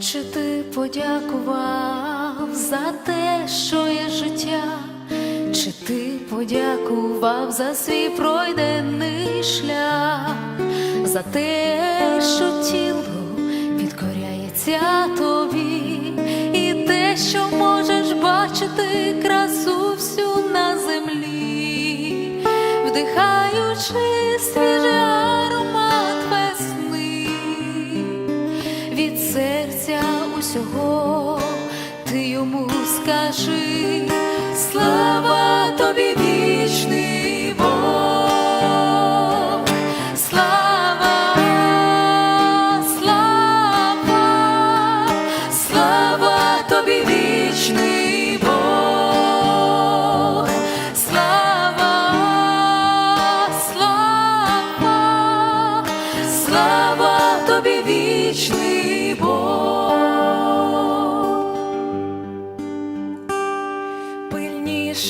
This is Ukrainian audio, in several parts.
Чи ти подякував за те, що є життя? Чи ти подякував за свій пройдений шлях, за те, що тіло підкоряється тобі, і те, що можеш бачити красу всю на землі, вдихаючи свіжий серця усього. Ти йому скажи, слава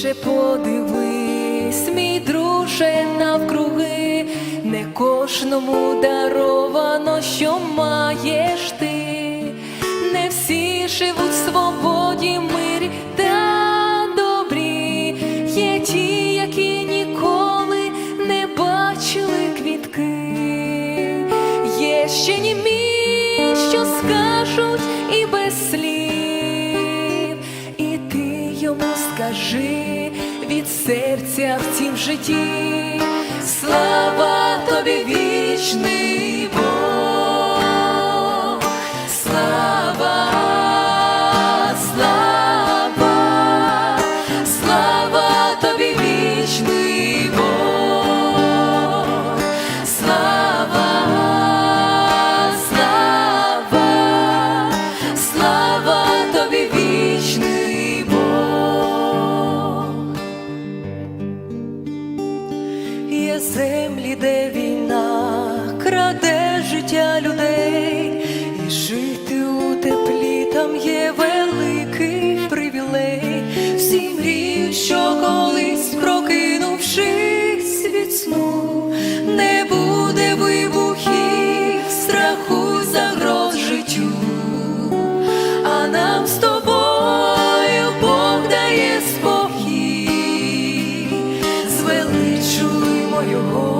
Пильніше подивись, мій друже навкруги, не кожному даровано, що маєш ти, не всі живуть в свободі, мирі та добрі, є ті, які ніколи не бачили квітки, є ще німі, що скажуть і без слів, йому скажи від серця в цім житті, слава тобі вічний. землі, де війна краде життя людей, і жити у теплі там є великий привілей, всі мріють, що колись, прокинувшись від сну, не буде вибухів, страху загроз життю, а нам з тобою Бог дає спокій. звеличуємо. його